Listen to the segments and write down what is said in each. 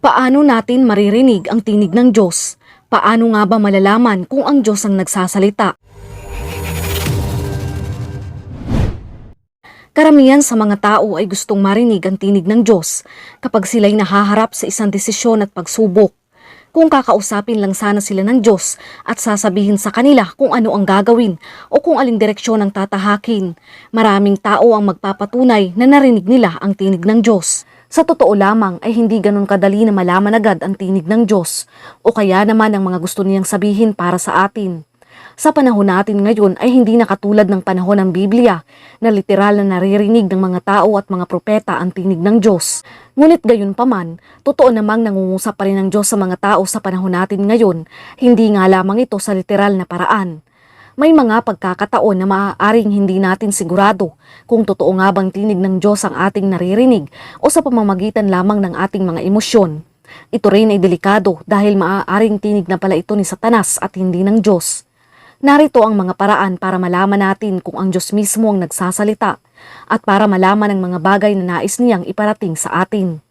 Paano natin maririnig ang tinig ng Diyos? Paano nga ba malalaman kung ang Diyos ang nagsasalita? Karamihan sa mga tao ay gustong marinig ang tinig ng Diyos kapag sila'y nahaharap sa isang desisyon at pagsubok. Kung kakausapin lang sana sila ng Diyos at sasabihin sa kanila kung ano ang gagawin o kung aling direksyon ang tatahakin, maraming tao ang magpapatunay na narinig nila ang tinig ng Diyos. Sa totoo lamang ay hindi ganun kadali na malaman agad ang tinig ng Diyos o kaya naman ang mga gusto niyang sabihin para sa atin. Sa panahon natin ngayon ay hindi na katulad ng panahon ng Biblia na literal na naririnig ng mga tao at mga propeta ang tinig ng Diyos. Ngunit gayon pa man, totoo namang nangungusap pa rin ng Diyos sa mga tao sa panahon natin ngayon, hindi nga lamang ito sa literal na paraan. May mga pagkakataon na maaaring hindi natin sigurado kung totoo nga bang tinig ng Diyos ang ating naririnig o sa pamamagitan lamang ng ating mga emosyon. Ito rin ay delikado dahil maaaring tinig na pala ito ni Satanas at hindi ng Diyos. Narito ang mga paraan para malaman natin kung ang Diyos mismo ang nagsasalita at para malaman ang mga bagay na nais niyang iparating sa atin.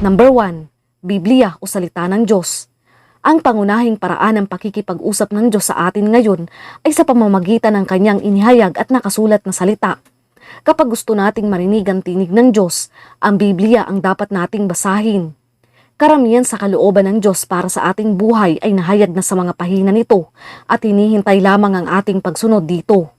Number 1. Biblia o Salita ng Diyos. Ang pangunahing paraan ng pakikipag-usap ng Diyos sa atin ngayon ay sa pamamagitan ng kanyang inihayag at nakasulat na salita. Kapag gusto nating marinig ang tinig ng Diyos, ang Biblia ang dapat nating basahin. Karamihan sa kalooban ng Diyos para sa ating buhay ay nahayag na sa mga pahina nito at hinihintay lamang ang ating pagsunod dito.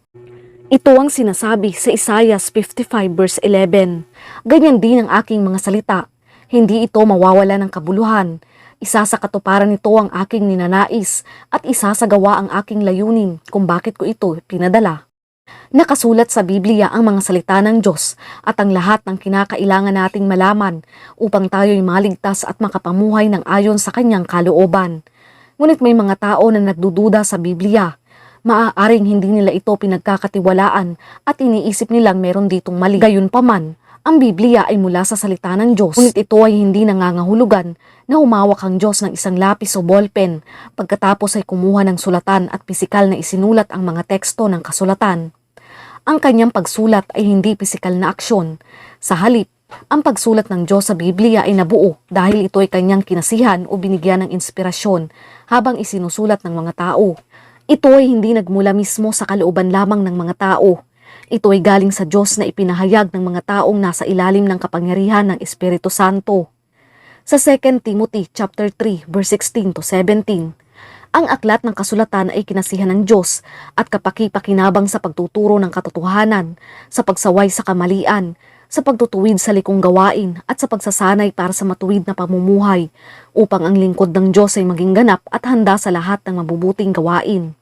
Ito ang sinasabi sa Isaiah 55 verse 11. Ganyan din ang aking mga salita. Hindi ito mawawala ng kabuluhan. Isa sa nito ang aking ninanais at isa sa gawa ang aking layunin kung bakit ko ito pinadala. Nakasulat sa Biblia ang mga salita ng Diyos at ang lahat ng kinakailangan nating malaman upang tayo'y maligtas at makapamuhay ng ayon sa kanyang kalooban. Ngunit may mga tao na nagdududa sa Biblia. Maaaring hindi nila ito pinagkakatiwalaan at iniisip nilang meron ditong mali. Gayunpaman, ang Biblia ay mula sa salita ng Diyos. Ngunit ito ay hindi nangangahulugan na humawak ang Diyos ng isang lapis o ballpen pagkatapos ay kumuha ng sulatan at pisikal na isinulat ang mga teksto ng kasulatan. Ang kanyang pagsulat ay hindi pisikal na aksyon. Sa halip, ang pagsulat ng Diyos sa Biblia ay nabuo dahil ito ay kanyang kinasihan o binigyan ng inspirasyon habang isinusulat ng mga tao. Ito ay hindi nagmula mismo sa kalooban lamang ng mga tao. Ito ay galing sa Diyos na ipinahayag ng mga taong nasa ilalim ng kapangyarihan ng Espiritu Santo. Sa 2 Timothy chapter 3 verse 16 to 17, ang aklat ng kasulatan ay kinasihan ng Diyos at kapakipakinabang sa pagtuturo ng katotohanan, sa pagsaway sa kamalian, sa pagtutuwid sa likong gawain at sa pagsasanay para sa matuwid na pamumuhay upang ang lingkod ng Diyos ay maging ganap at handa sa lahat ng mabubuting gawain.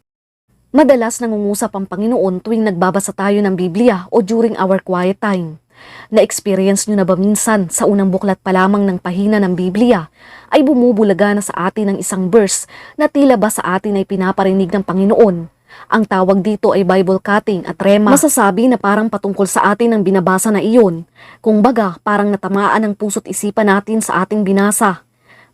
Madalas nangungusap ang Panginoon tuwing nagbabasa tayo ng Biblia o during our quiet time. Na-experience nyo na ba minsan sa unang buklat pa lamang ng pahina ng Biblia ay bumubulaga na sa atin ng isang verse na tila ba sa atin ay pinaparinig ng Panginoon? Ang tawag dito ay Bible cutting at rema. Masasabi na parang patungkol sa atin ang binabasa na iyon. Kung baga, parang natamaan ang puso't isipan natin sa ating binasa.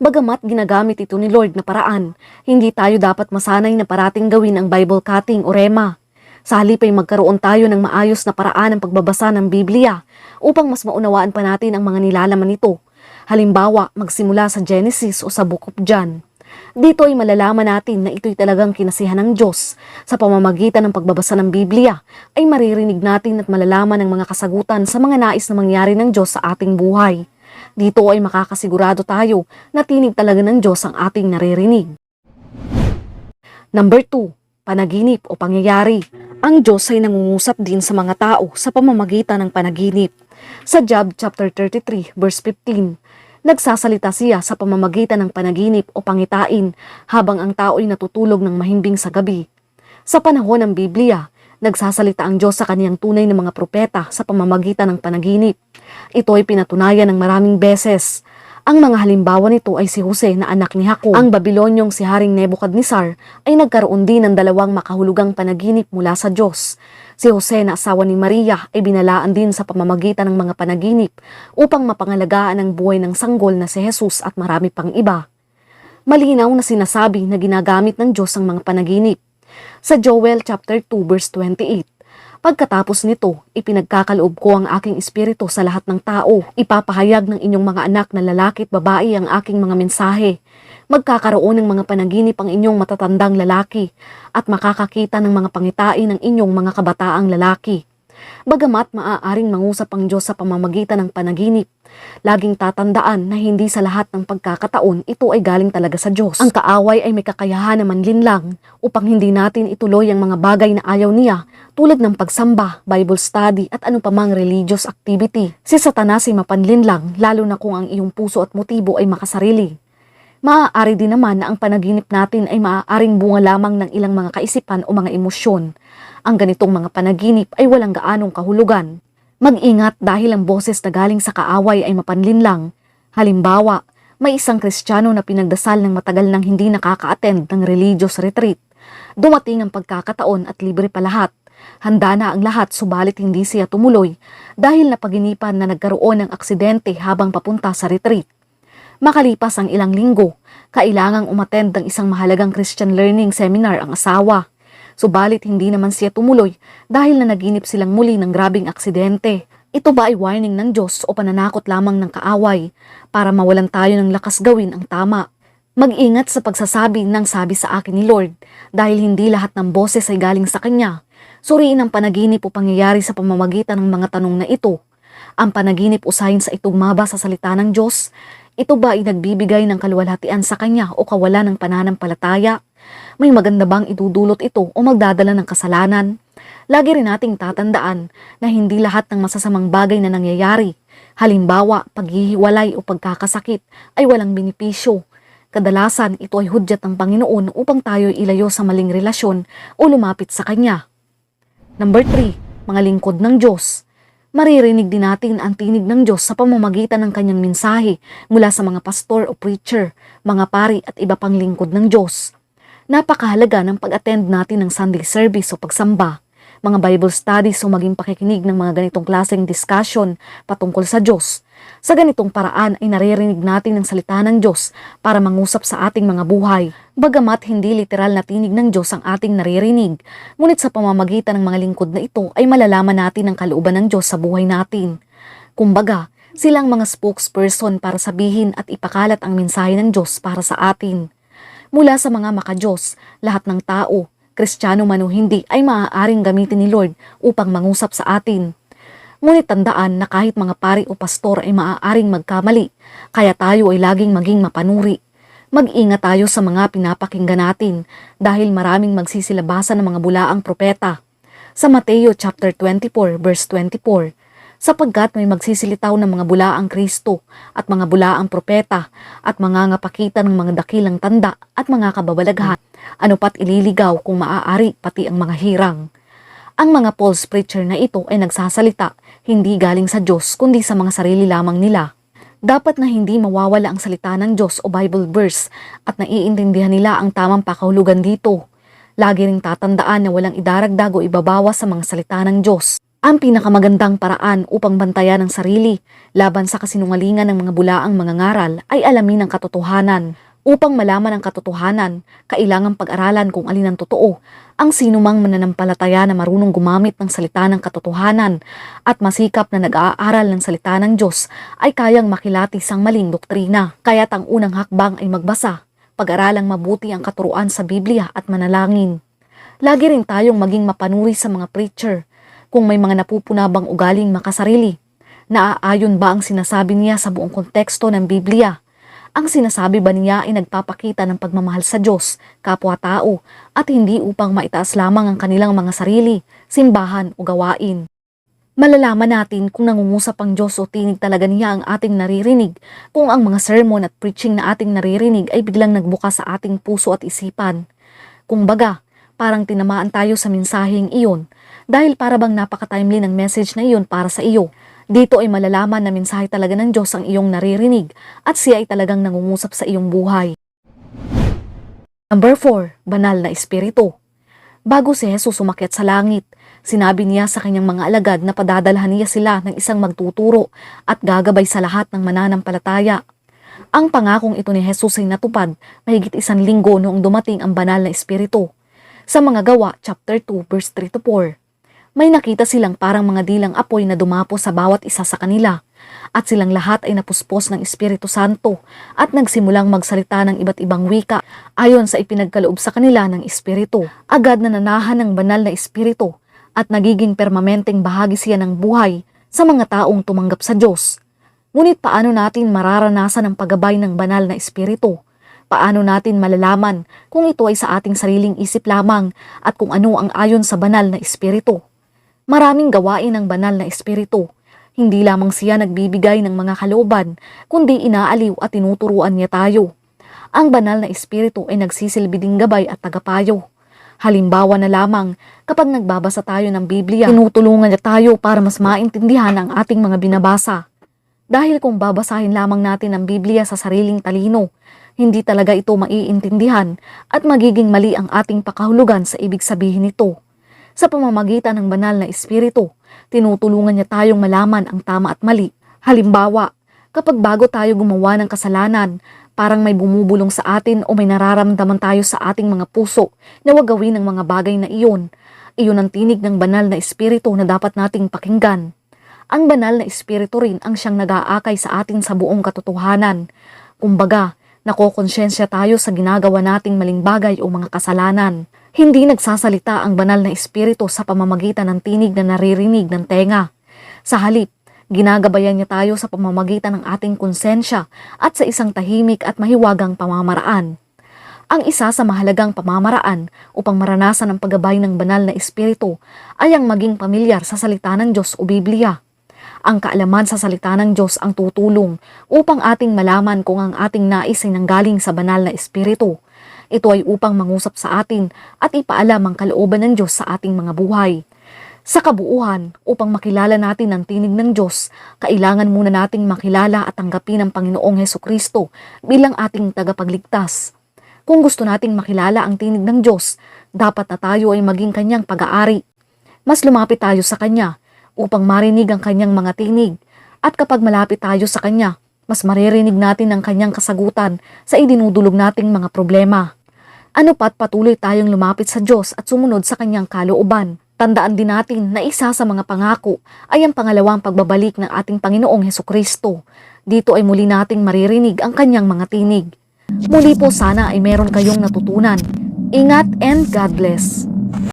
Bagamat ginagamit ito ni Lord na paraan, hindi tayo dapat masanay na parating gawin ang Bible cutting o rema. Sa halip ay magkaroon tayo ng maayos na paraan ng pagbabasa ng Biblia upang mas maunawaan pa natin ang mga nilalaman nito. Halimbawa, magsimula sa Genesis o sa Book of John. Dito ay malalaman natin na ito'y talagang kinasihan ng Diyos. Sa pamamagitan ng pagbabasa ng Biblia, ay maririnig natin at malalaman ang mga kasagutan sa mga nais na mangyari ng Diyos sa ating buhay. Dito ay makakasigurado tayo na tinig talaga ng Diyos ang ating naririnig. Number 2 panaginip o pangyayari. Ang Diyos ay nangungusap din sa mga tao sa pamamagitan ng panaginip. Sa Job chapter 33 verse 15, nagsasalita siya sa pamamagitan ng panaginip o pangitain habang ang tao ay natutulog ng mahimbing sa gabi. Sa panahon ng Biblia, nagsasalita ang Diyos sa kaniyang tunay na mga propeta sa pamamagitan ng panaginip. Ito ay pinatunayan ng maraming beses. Ang mga halimbawa nito ay si Jose na anak ni Jacob. Ang Babilonyong si Haring Nebuchadnezzar ay nagkaroon din ng dalawang makahulugang panaginip mula sa Diyos. Si Jose na asawa ni Maria ay binalaan din sa pamamagitan ng mga panaginip upang mapangalagaan ang buhay ng sanggol na si Jesus at marami pang iba. Malinaw na sinasabi na ginagamit ng Diyos ang mga panaginip. Sa Joel chapter 2 verse 28, Pagkatapos nito, ipinagkakaloob ko ang aking espiritu sa lahat ng tao. Ipapahayag ng inyong mga anak na lalaki at babae ang aking mga mensahe. Magkakaroon ng mga panaginip ang inyong matatandang lalaki at makakakita ng mga pangitain ng inyong mga kabataang lalaki. Bagamat maaaring mangusap ang Diyos sa pamamagitan ng panaginip, laging tatandaan na hindi sa lahat ng pagkakataon ito ay galing talaga sa Diyos. Ang kaaway ay may kakayahan na manlinlang upang hindi natin ituloy ang mga bagay na ayaw niya tulad ng pagsamba, Bible study at pamang religious activity. Si Satanas ay mapanlinlang lalo na kung ang iyong puso at motibo ay makasarili. Maaari din naman na ang panaginip natin ay maaaring bunga lamang ng ilang mga kaisipan o mga emosyon. Ang ganitong mga panaginip ay walang gaanong kahulugan. Mag-ingat dahil ang boses na galing sa kaaway ay mapanlinlang. Halimbawa, may isang kristyano na pinagdasal ng matagal nang hindi nakaka-attend ng religious retreat. Dumating ang pagkakataon at libre pa lahat. Handa na ang lahat subalit hindi siya tumuloy dahil napaginipan na nagkaroon ng aksidente habang papunta sa retreat. Makalipas ang ilang linggo, kailangang umattend ng isang mahalagang Christian learning seminar ang asawa. Subalit hindi naman siya tumuloy dahil na naginip silang muli ng grabing aksidente. Ito ba ay warning ng Diyos o pananakot lamang ng kaaway para mawalan tayo ng lakas gawin ang tama? Mag-ingat sa pagsasabi ng sabi sa akin ni Lord dahil hindi lahat ng boses ay galing sa Kanya. Suriin ang panaginip o pangyayari sa pamamagitan ng mga tanong na ito. Ang panaginip usahin sa itugmaba sa salita ng Diyos ito ba ay nagbibigay ng kaluwalhatian sa kanya o kawalan ng pananampalataya? May maganda bang idudulot ito o magdadala ng kasalanan? Lagi rin nating tatandaan na hindi lahat ng masasamang bagay na nangyayari, halimbawa paghihiwalay o pagkakasakit, ay walang benepisyo. Kadalasan ito ay hudyat ng Panginoon upang tayo ilayo sa maling relasyon o lumapit sa Kanya. Number 3. Mga lingkod ng Diyos maririnig din natin ang tinig ng Diyos sa pamamagitan ng kanyang mensahe mula sa mga pastor o preacher, mga pari at iba pang lingkod ng Diyos. Napakahalaga ng pag-attend natin ng Sunday service o pagsamba, mga Bible studies o maging pakikinig ng mga ganitong klaseng discussion patungkol sa Diyos. Sa ganitong paraan ay naririnig natin ang salita ng Diyos para mangusap sa ating mga buhay. Bagamat hindi literal na tinig ng Diyos ang ating naririnig, ngunit sa pamamagitan ng mga lingkod na ito ay malalaman natin ang kalooban ng Diyos sa buhay natin. Kumbaga, silang mga spokesperson para sabihin at ipakalat ang mensahe ng Diyos para sa atin. Mula sa mga makadiyos, lahat ng tao, kristyano man o hindi, ay maaaring gamitin ni Lord upang mangusap sa atin. Ngunit tandaan na kahit mga pari o pastor ay maaaring magkamali, kaya tayo ay laging maging mapanuri. Mag-ingat tayo sa mga pinapakinggan natin dahil maraming magsisilabasan ng mga bulaang propeta. Sa Mateo chapter 24 verse 24, sapagkat may magsisilitaw ng mga bulaang Kristo at mga bulaang propeta at mga ngapakita ng mga dakilang tanda at mga kababalaghan, ano pat ililigaw kung maaari pati ang mga hirang. Ang mga false preacher na ito ay nagsasalita hindi galing sa Diyos kundi sa mga sarili lamang nila. Dapat na hindi mawawala ang salita ng Diyos o Bible verse at naiintindihan nila ang tamang pakahulugan dito. Lagi ring tatandaan na walang idaragdag o ibabawas sa mga salita ng Diyos. Ang pinakamagandang paraan upang bantayan ang sarili laban sa kasinungalingan ng mga bulaang mga ngaral ay alamin ang katotohanan. Upang malaman ang katotohanan, kailangang pag-aralan kung alin ang totoo. Ang sinumang mananampalataya na marunong gumamit ng salita ng katotohanan at masikap na nag-aaral ng salita ng Diyos ay kayang makilatis ang maling doktrina. Kaya't ang unang hakbang ay magbasa, pag-aralang mabuti ang katuruan sa Biblia at manalangin. Lagi rin tayong maging mapanuri sa mga preacher kung may mga napupunabang ugaling makasarili. Naaayon ba ang sinasabi niya sa buong konteksto ng Biblia? Ang sinasabi ba niya ay nagpapakita ng pagmamahal sa Diyos, kapwa-tao, at hindi upang maitaas lamang ang kanilang mga sarili, simbahan o gawain? Malalaman natin kung nangungusap ang Diyos o tinig talaga niya ang ating naririnig, kung ang mga sermon at preaching na ating naririnig ay biglang nagbukas sa ating puso at isipan. Kung baga, parang tinamaan tayo sa mensaheng iyon, dahil para bang napaka-timely ng message na iyon para sa iyo. Dito ay malalaman na mensahe talaga ng Diyos ang iyong naririnig at siya ay talagang nangungusap sa iyong buhay. Number 4, banal na espiritu. Bago si Jesus umakyat sa langit, sinabi niya sa kanyang mga alagad na padadalhan niya sila ng isang magtuturo at gagabay sa lahat ng mananampalataya. Ang pangakong ito ni Jesus ay natupad mahigit isang linggo noong dumating ang banal na espiritu. Sa mga gawa, chapter 2, verse 3 to 4. May nakita silang parang mga dilang apoy na dumapo sa bawat isa sa kanila at silang lahat ay napuspos ng Espiritu Santo at nagsimulang magsalita ng iba't ibang wika ayon sa ipinagkaloob sa kanila ng Espiritu. Agad na nanahan ng banal na Espiritu at nagiging permanenteng bahagi siya ng buhay sa mga taong tumanggap sa Diyos. Ngunit paano natin mararanasan ang paggabay ng banal na Espiritu? Paano natin malalaman kung ito ay sa ating sariling isip lamang at kung ano ang ayon sa banal na Espiritu? Maraming gawain ng banal na Espiritu. Hindi lamang siya nagbibigay ng mga kalooban, kundi inaaliw at tinuturuan niya tayo. Ang banal na Espiritu ay nagsisilbi ding gabay at tagapayo. Halimbawa na lamang, kapag nagbabasa tayo ng Biblia, tinutulungan niya tayo para mas maintindihan ang ating mga binabasa. Dahil kung babasahin lamang natin ang Biblia sa sariling talino, hindi talaga ito maiintindihan at magiging mali ang ating pakahulugan sa ibig sabihin nito. Sa pamamagitan ng banal na espiritu, tinutulungan niya tayong malaman ang tama at mali. Halimbawa, kapag bago tayo gumawa ng kasalanan, parang may bumubulong sa atin o may nararamdaman tayo sa ating mga puso na wag gawin ng mga bagay na iyon. Iyon ang tinig ng banal na espiritu na dapat nating pakinggan. Ang banal na espiritu rin ang siyang nag-aakay sa atin sa buong katotohanan. Kumbaga, nakokonsensya tayo sa ginagawa nating maling bagay o mga kasalanan. Hindi nagsasalita ang banal na espiritu sa pamamagitan ng tinig na naririnig ng tenga. Sa halip, ginagabayan niya tayo sa pamamagitan ng ating konsensya at sa isang tahimik at mahiwagang pamamaraan. Ang isa sa mahalagang pamamaraan upang maranasan ang paggabay ng banal na espiritu ay ang maging pamilyar sa salita ng Diyos o Biblia. Ang kaalaman sa salita ng Diyos ang tutulong upang ating malaman kung ang ating nais ay nanggaling sa banal na espiritu. Ito ay upang mangusap sa atin at ipaalam ang kalooban ng Diyos sa ating mga buhay. Sa kabuuhan, upang makilala natin ang tinig ng Diyos, kailangan muna nating makilala at tanggapin ang Panginoong Heso Kristo bilang ating tagapagligtas. Kung gusto nating makilala ang tinig ng Diyos, dapat na tayo ay maging kanyang pag-aari. Mas lumapit tayo sa Kanya upang marinig ang kanyang mga tinig. At kapag malapit tayo sa Kanya, mas maririnig natin ang kanyang kasagutan sa idinudulog nating mga problema. Ano pat patuloy tayong lumapit sa Diyos at sumunod sa kanyang kalooban. Tandaan din natin na isa sa mga pangako ay ang pangalawang pagbabalik ng ating Panginoong Heso Kristo. Dito ay muli nating maririnig ang kanyang mga tinig. Muli po sana ay meron kayong natutunan. Ingat and God bless.